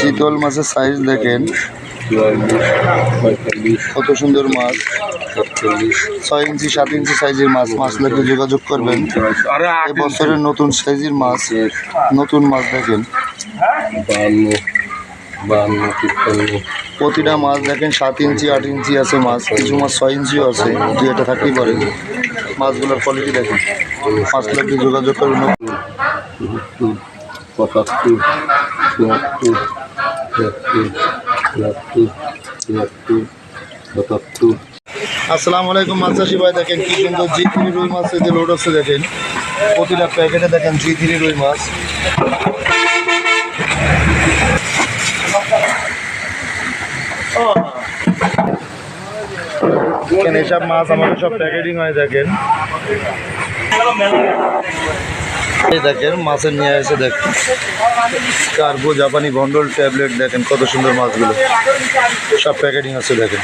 চিতল মাছের সাইজ দেখেন। কত সুন্দর মাছ। ছয় ইঞ্চি সাত ইঞ্চি সাইজের মাছ। মাছ লাগলে যোগাযোগ করবেন। এবছরের নতুন সাইজের মাছ নতুন মাছ দেখেন। প্রতিটা মাছ দেখেন সাত ইঞ্চি আট ইঞ্চি আছে মাছ। কিছু মাছ ছয় ইঞ্চিও আছে দু একটা থাকতেই পারে। মাছগুলোর কোয়ালিটি দেখেন। মাছ লাগলে যোগাযোগ করবেন। পঁচাত্তর আসসালামু আলাইকুম মাছ চাষি ভাই দেখেন কি সুন্দর জি থ্রি রুই মাছের যে লোড আছে দেখেন প্রতিটা প্যাকেটে দেখেন জি থ্রি রুই মাছ এসব মাছ আমাদের সব প্যাকেটিং হয় দেখেন এই দেখেন মাছের নিয়ে এসে দেখেন কার্বো জাপানি ভন্ডল ট্যাবলেট দেখেন কত সুন্দর মাছগুলো। সব প্যাকেটিং আছে দেখেন।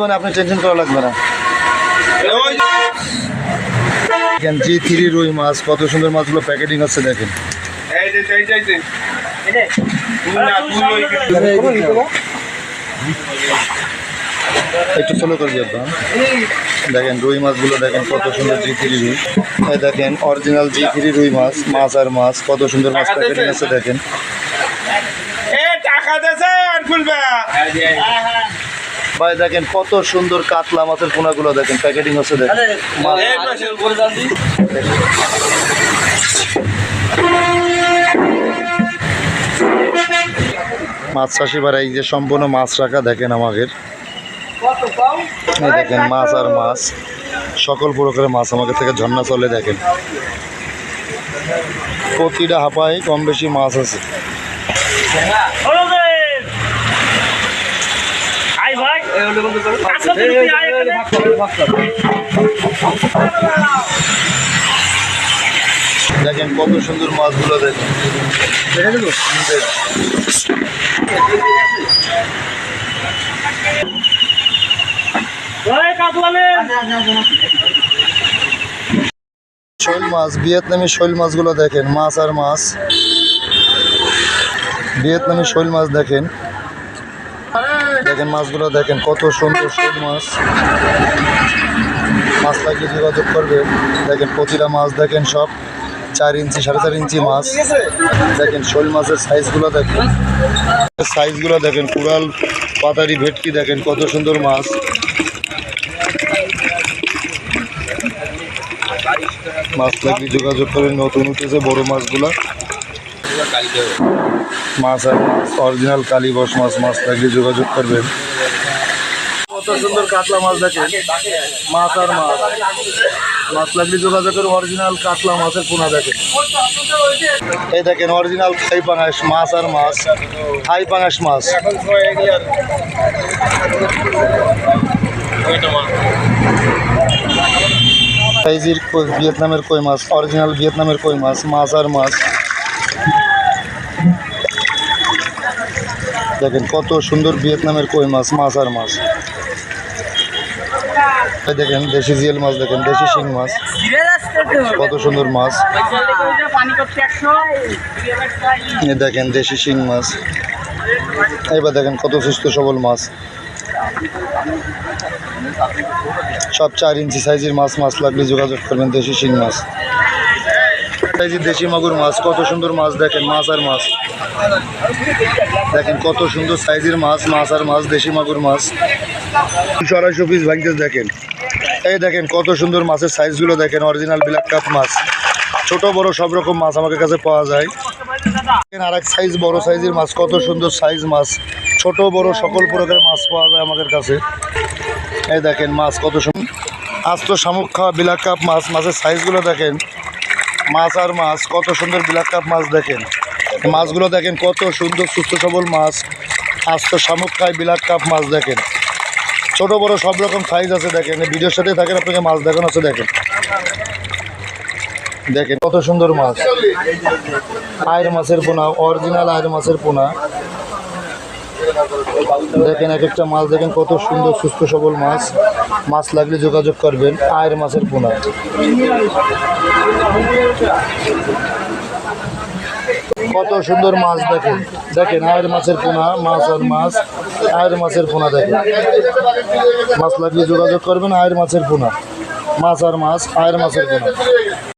মানে আপনি টেনশন করা লাগবে না। দেখেন জি থ্রি রুই মাছ কত সুন্দর মাছগুলো প্যাকেটিং আছে দেখেন। একটু স্লো করে দিয়ে দাও। দেখেন রুই মাছগুলো দেখেন কত সুন্দর জি থ্রি রুই। দেখেন অরিজিনাল জি থ্রি রুই মাছ মাছ আর মাছ কত সুন্দর মাছ প্যাকেটিং আছে দেখেন। ভাই দেখেন কত সুন্দর কাতলা মাছের পোনাগুলো দেখেন প্যাকেটিং আছে দেখেন। মাছ মাছ চাষি ভাই এই যে সম্পূর্ণ মাছ রাখা দেখেন আমাদের। এই দেখেন মাছ আর মাছ। সকল প্রকারের মাছ আমাদের থেকে ঝর্ণা চলে দেখেন। প্রতিটা হাঁপায় কম বেশি মাছ আছে। দেখেন কত সুন্দর মাছগুলো দেখেন। দেখে দেবো শৈল মাছ, ভিয়েতনামি শৈল মাছগুলো দেখেন, মাছ আর মাছ। ভিয়েতনামি শৈল মাছ দেখেন। দেখেন মাছগুলো দেখেন, কত সুন্দর শৈল মাছ। মাছ লাগলে যোগাযোগ করবেন দেখেন প্রতিটা মাছ দেখেন সব চার ইঞ্চি, সাড়ে চার ইঞ্চি মাছ। দেখেন শৈল মাছের সাইজগুলো দেখেন। সাইজগুলো দেখেন, কুড়াল, পাতারি ভেটকি দেখেন, কত সুন্দর মাছ। মাছ লাগলে যোগাযোগ করে নতুন উঠেছে, বড় মাছগুলো। মাছ আর অরিজিনাল কালীবস মাছ মাছ লাগলে যোগাযোগ করবেন কত সুন্দর কাতলা মাছ দেখেন। মাছ আর মাছ। মাছ লাগলে যোগাযোগ করে অরিজিনাল কাতলা মাছের পোনা দেখেন। এই দেখেন অরিজিনাল থাই পাঙাশ মাছ আর মাছ। থাই পাঙাশ মাছ। সাইজির ভিয়েতনামের কই মাছ অরিজিনাল ভিয়েতনামের কই মাছ মাছ আর মাছ দেখেন কত সুন্দর ভিয়েতনামের কই মাছ মাছ আর মাছ দেখেন, দেশি জিয়েল মাছ দেখেন, দেশি শিং মাছ। কত সুন্দর মাছ। দেখেন, দেশি শিং মাছ। এবার দেখেন কত সুস্থ সবল মাছ। সব চার ইঞ্চি সাইজের মাছ মাছ লাগলে যোগাযোগ করবেন দেশি শিং মাছ। সাইজের দেশি মাগুর মাছ, কত সুন্দর মাছ দেখেন, মাছ আর মাছ। দেখেন কত সুন্দর সাইজের মাছ মাছ আর মাছ, দেশি মাগুর মাছ। দুশো পিস ভাঙতে দেখেন। এই দেখেন কত সুন্দর মাছের সাইজগুলো দেখেন অরিজিনাল ব্ল্যাক কাপ মাছ। ছোট, বড় সব রকম মাছ আমাদের কাছে পাওয়া যায়। দেখেন আর এক সাইজ বড় সাইজের মাছ, কত সুন্দর সাইজ মাছ। ছোট, বড় সকল প্রকারের মাছ পাওয়া যায় আমাদের কাছে। এই দেখেন মাছ কত সুন্দর আস্ত শামুক খাওয়া বিলাক কাপ মাছ, মাছের সাইজগুলো দেখেন। মাছ আর মাছ, কত সুন্দর বিলাক কাপ মাছ দেখেন। মাছগুলো দেখেন কত সুন্দর, সুস্থ সবল মাছ। আস্ত শামুক খায় বিলাক কাপ মাছ দেখেন। ছোট, বড় সব রকম সাইজ আছে দেখেন। ভিডিওর সাথে থাকেন, আপনাকে মাছ দেখানো আছে দেখেন। দেখেন কত সুন্দর মাছ। আয়ের মাছের পোনা অরিজিনাল আয়ের মাছের পোনা। দেখেন এক একটা মাছ, দেখেন কত সুন্দর, সুস্থ সবল মাছ। মাছ লাগলে যোগাযোগ করবেন, আয়ের মাছের পোনা। কত সুন্দর মাছ দেখেন। দেখেন আয়ের মাছের পোনা, মাছ আর মাছ, আয়ের মাছের পোনা দেখেন। মাছ লাগলে যোগাযোগ করবেন, আয়ের মাছের পোনা। মাছ আর মাছ, আয়ের মাছের পোনা।